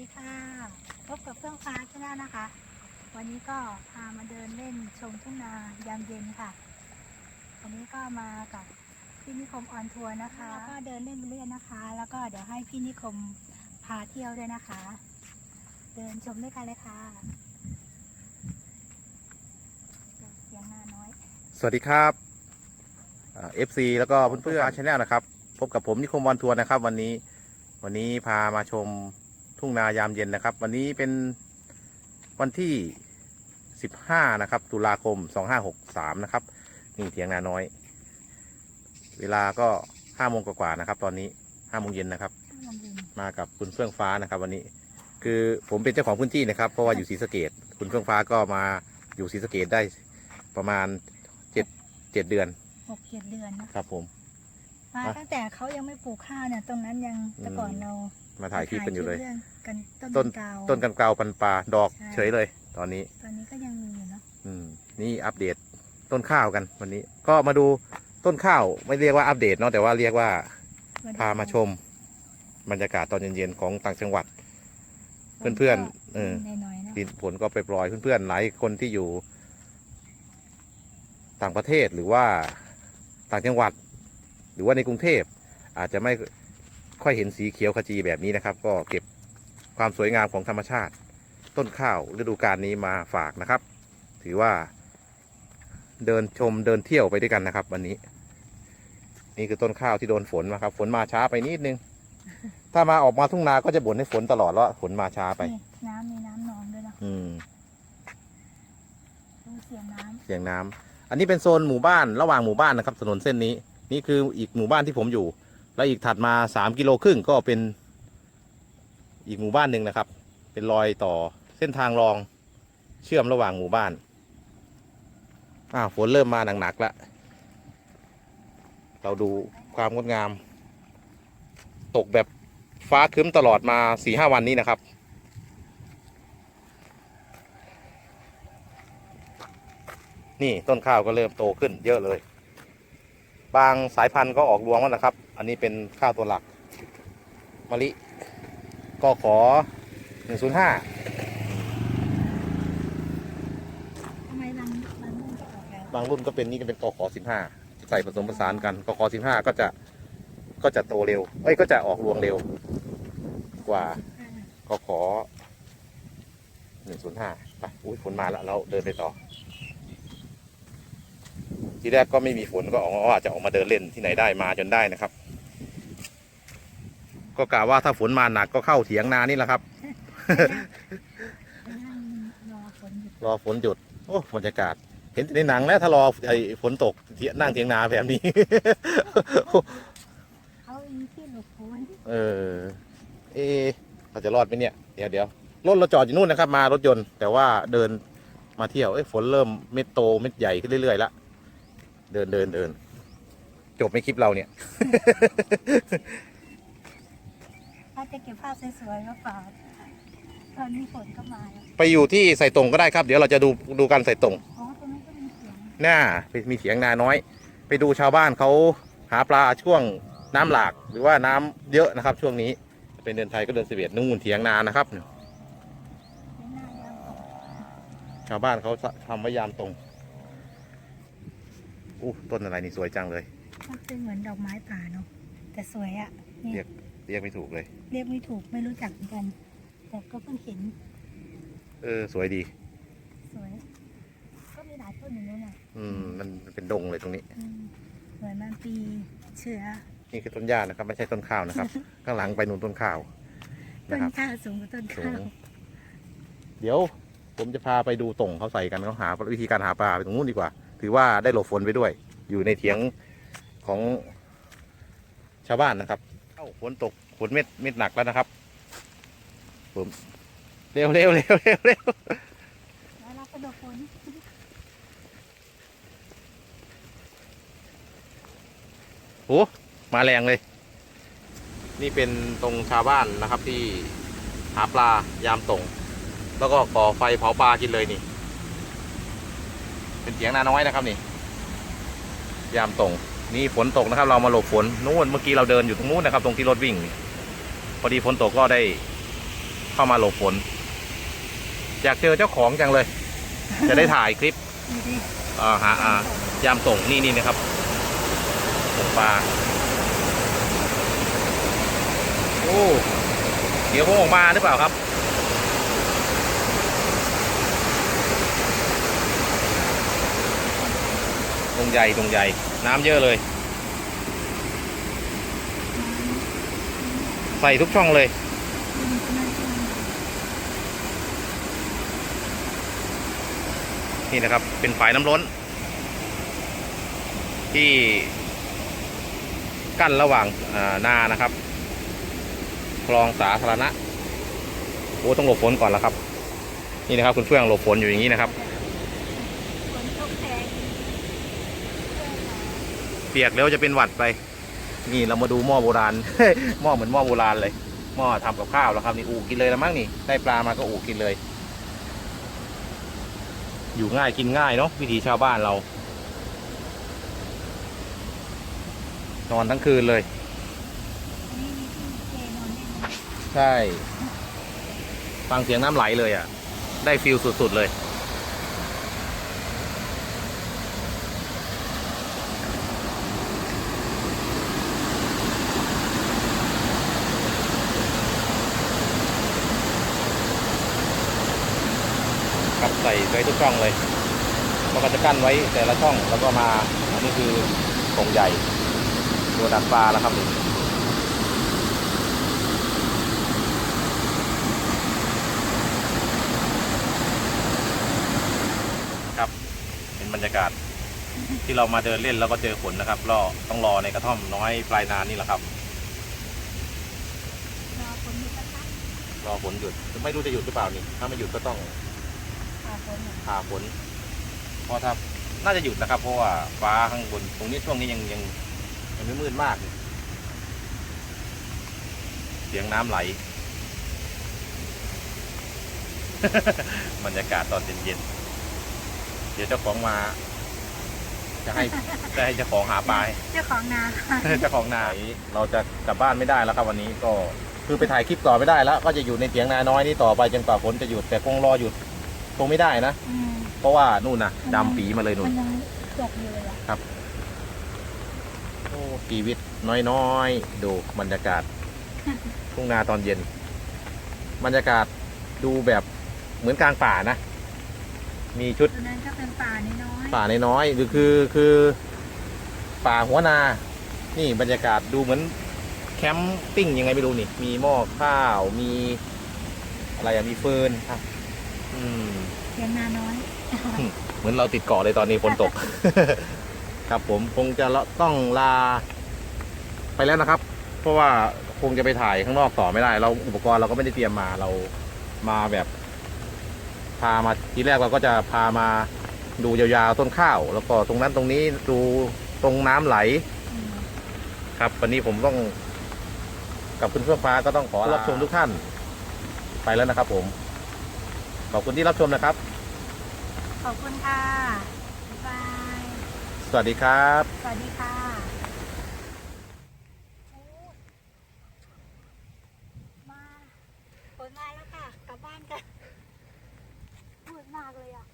ดีค่ะพบกับเฟื่องฟ้าชาแนลนะคะ วันนี้ก็พามาเดินเล่นชมทุ่งนายามเย็นค่ะ วันนี้ก็มากับพี่นิคมออนทัวร์นะคะแล้วก็เดินเล่นไปเรื่อยนะคะ แล้วก็เดี๋ยวให้พี่นิคมพาเที่ยวด้วยนะคะ เดินชมด้วยกันเลยค่ะเสียงนาน้อยสวัสดีครับเอฟซีแล้วก็เพื่อนๆชาแนลนะครับ พบกับผมนิคมวันทัวร์นะครับ วันนี้วันนี้พามาชม ทุ่งนายามเย็นนะครับ วันนี้เป็นวันที่ 15 นะครับ ตุลาคม 2563 นะครับ นี่เถียงนาน้อย เวลาก็5โมงกว่าๆนะครับ ตอนนี้5โมงเย็นนะครับลมเย็นมากับคุณเฟื่องฟ้านะครับ วันนี้คือผมเป็นเจ้าของพื้นที่นะครับ เพราะว่าอยู่ศรีสะเกดคุณเฟื่องฟ้าก็มาอยู่ศรีสะเกดได้ประมาณเจ็ดเจ็ดเดือน หกเจ็ดเดือนนะครับผม มาอะตั้งแต่เขายังไม่ปลูกข้าวเนี่ยตรงนั้นยังแต่ก่อนเรามาถ่ายคลิปกันอยู่เลยถ่าครื่องกันต้นต้นกาวต้นกันเกาวพันปลาดอกใช่เฉยเลย ตอนนี้ ตอนนี้ก็ยังมีอยู่เนาะอืมนี่อัปเดตต้นข้าวกันวันนี้ ก็มาดูต้นข้าวไม่เรียกว่าอัปเดตเนาะแต่ว่าเรียกว่าพามาชม บรรยากาศตอนเย็นๆของต่างจังหวัด เพื่อนๆเออน้อยๆเนาะดินผลก็ไปปล่อยเพื่อนๆหลายคนที่อยู่ ต่างประเทศหรือว่าต่างจังหวัดห รือว่าในกรุงเทพอาจจะไม่ค่อยเห็นสีเขียวขจีแบบนี้นะครับ ก็เก็บความสวยงามของธรรมชาติ ต้นข้าวฤดูกาลนี้มาฝากนะครับ ถือว่าเดินชมเดินเที่ยวไปด้วยกันนะครับ วันนี้ นี่คือต้นข้าวที่โดนฝนมาครับฝนมาช้าไปนิดนึง ถ้ามาออกมาทุ่งนาก็จะบ่นให้ฝนตลอดว่าฝนมาช้าไปนี่น้ำมีน้ำนองด้วยเนาะอืมดูเสียงน้ำเสียงน้ำอันนี้เป็นโซนหมู่บ้านระหว่างหมู่บ้านนะครับถนนเส้นนี้ นี่คืออีกหมู่บ้านที่ผมอยู่ แล้วอีกถัดมาสามกิโลครึ่งก็เป็นอีกหมู่บ้านหนึ่งนะครับ เป็นรอยต่อเส้นทางรองเชื่อมระหว่างหมู่บ้านอ้าวฝนเริ่มมาหนักๆแล้วเราดูความงดงาม ตกแบบฟ้าครึ้มตลอดมาสี่ห้าวันนี้นะครับ นี่ต้นข้าวก็เริ่มโตขึ้นเยอะเลย บางสายพันธุ์ก็ออกรวงแล้วนะครับ อันนี้เป็นข้าวตัวหลักมะลิก็ขอ 105ทำไมบางบางรุ่นก็ออกแล้วบางรุ่นก็เป็นนี่ก็เป็นกขอ15ใส่ผสมผสานกันกขอ15 ก็จะก็จะโตเร็ว เอ้ยก็จะออกรวงเร็ว กว่าอ่ากขอ105ไปอุ้ยฝนมาแล้วเราเดินไปต่อ ทีแรกก็ไม่มีฝนก็ออกว่าจะออกมาเดินเล่นที่ไหนได้มาจนได้นะครับ ก็กะว่าถ้าฝนมาหนักก็เข้าเถียงนานี่แหละครับไปนั่งรอฝนหยุดรอฝนหยุด โอ้บรรยากาศ เห็นแต่ในหนังแล้วถ้ารอไอ้ฝนตกเถียนั่งเถียงนาแบบนี้ เขามีที่หลบฝนเออ เอะเราจะรอดไหมเนี่ย เดี๋ยวเดี๋ยวรถเราจอดอยู่นู่นนะครับ มารถยนต์ แต่ว่าเดินมาเที่ยวเอ้ยฝนเริ่มเม็ดโตเม็ดใหญ่ขึ้นเรื่อยๆแล้ว เดินเดินเดินจบไหมคลิปเราเนี่ย ถ้าจะเก็บภาพสวยๆก็ฝากตอนนี้ฝนก็มาแล้วไปอยู่ที่ใส่ตรงก็ได้ครับ เดี๋ยวเราจะดูดูกันใส่ตรงอ๋อตรงนั้นก็มีเสียงหน้าไปมีเถียงนาน้อย ไปดูชาวบ้านเขาหาปลาช่วงน้ำหลากหรือว่าน้ำเยอะนะครับ ช่วงนี้ เป็นเดือนไทยก็เดือนสิบเอ็ดนู่นเถียงนานะครับ เสียงหน้ายามตกชาวบ้านเขาทำไว้ยามตรง อู้ต้นอะไรนี่สวยจังเลย มันเป็นเหมือนดอกไม้ป่าเนาะแต่สวยอะนี่เรียกเรียกไม่ถูกเลย เรียกไม่ถูกไม่รู้จักเหมือนกันแต่ก็เพิ่งเห็นเออสวยดี สวย ก็มีหลายต้นอยู่นู้นน่ะอืมมันมันเป็นดงเลยตรงนี้ อืมเหมือนมันปีเชื้อนี่คือต้นหญ้านะครับ ไม่ใช่ต้นข้าวนะครับ ข้างหลังไปนู่นต้นข้าวต้นะนครับ ข้าวสูงกว่าต้นสูข้างวเดี๋ยวผมจะพาไปดูตรงเขาใส่กันเขาหาวิธีการหาปลาไปตรงนู้นดีกว่า ถือว่าได้หลบฝนไปด้วย อยู่ในเถียงของชาวบ้านนะครับเอ้าฝนตกฝนเม็ดเม็ดหนักแล้วนะครับผมเร็วเร็วเร็วเร็วเร็วแล้วเราก็โดนฝนโอ้มาแรงเลย นี่เป็นตรงชาวบ้านนะครับที่หาปลายามตรง แล้วก็ก่อไฟเผาปลากินเลยนี่ เป็นเถียงนาน้อยนะครับนี่ ยามตรงนี่ฝนตกนะครับ เรามาหลบฝนนู่นเมื่อกี้เราเดินอยู่ตรงนู้นนะครับ ตรงที่รถวิ่งนี่พอดีฝนตกก็ได้เข้าเข้ามาหลบฝน อยากเจอเจ้าของจังเลย จะได้ถ่ายคลิปดูดิอ่าหาอ่ายามส่งนี่นี่นะครับส่งปลาโอ้เดี๋ยวคงออกมาหรือเปล่าครับ งใหญ่ตรงใหญ่ น้ำเยอะเลย ใส่ทุกช่องเลย นี่นะครับ เป็นฝายน้ำล้น ที่กั้นระหว่างานานะครับ คลองสาธารณะโอ้ต้องหลบฝนก่อนแล้วครับ นี่นะครับ คุณเฟื่องหลบฝนอยู่อย่างนี้นะครับ ฝนตกแรง เปียกแล้วจะเป็นหวัดไป นี่เรามาดูหม้อโบราณ หม้อเหมือนหม้อโบราณเลย หม้อทำกับข้าวแล้วครับนี่อูกินเลยแล้วมั้งนี่ ได้ปลามาก็อูกินเลย อยู่ง่ายกินง่ายเนาะวิถีชาวบ้านเรา นอนทั้งคืนเลย ใช่ ฟังเสียงน้ำไหลเลยอะ ได้ฟิลสุดๆเลย ส่ไว้ทุกช่องเลยเราก็จะกั้นไว้แต่ละช่องแล้วก็มาอันนี้คือตรงใหญ่ ตัวดักปลาแล้วครับนี่ครับเป็นบรรยากาศที่เรามาเดินเล่นแล้วก็เจอฝนนะครับรอต้องรอในกระท่อมน้อยปลายนานนี่แหละครับรอฝนหยุดสักพักรอฝนหยุดไม่รู้จะหยุดหรือเปล่านี่ ถ้าไม่หยุดก็ต้อง ค่ะฝนหยุดผ่าฝนเพราะถ้าน่าจะหยุดนะครับ เพราะว่าฟ้าข้างบน ตรงนี้ช่วงนี้ยังยังยังไม่มืดมาก เสียงน้ำไหล บรรยากาศตอนเย็นๆเดี๋ยวเจ้าของมา จะให้จะให้เจ้าของหาปลาให้ เจ้าของนา เจ้าของนาเราจะกลับบ้านไม่ได้แล้วครับวันนี้ก็คือไปถ่ายคลิปต่อไม่ได้แล้ว ก็จะอยู่ในเสียงนาน้อยนี่ต่อไปจนกว่าฝนจะหยุดแต่คงรอหยุดค งไม่ได้นะ อืมเพราะว่านู่นนะดำปีมาเลยนู่มัน นยังตกอยู่เลยอะโอ้ชีวิตน้อยๆ ดูบรรยากาศ ทุ่งนาตอนเย็น บรรยากาศดูแบบเหมือนกลางป่านะ มีชุดตรงนั้นก็เป็นป่าน้อยป่าน้อยๆหรือคือคือป่าหัวนา นี่บรรยากาศดูเหมือนแคมปิ้งยังไงไม่รู้นี่ มีหม้อข้าวมีอะไรอะมีฟืนครับ อืมๆเสียงนาน้อย เหมือนเราติดเกาะเลยตอนนี้ฝนตก ครับผมคงจะต้องลา ไปแล้วนะครับ เพราะว่าคงจะไปถ่ายข้างนอกต่อไม่ได้ เราอุปกรณ์เราก็ไม่ได้เตรียมมาเรามาแบบ พามาทีแรกเราก็จะพามาดูยาวๆต้นข้าว แล้วก็ตรงนั้นตรงนี้ดูตรงน้ำไหลอืมครับ วันนี้ผมต้อง กับคุณเฟื่องฟ้าก็ต้องขอรับชมทุกท่าน ไปแล้วนะครับผม ขอบคุณที่รับชมนะครับ ขอบคุณค่ะบ๊าย สวัสดีครับ สวัสดีค่ะมาฝนมาแล้วค่ะ กลับบ้านกันพูดมากเลยอะ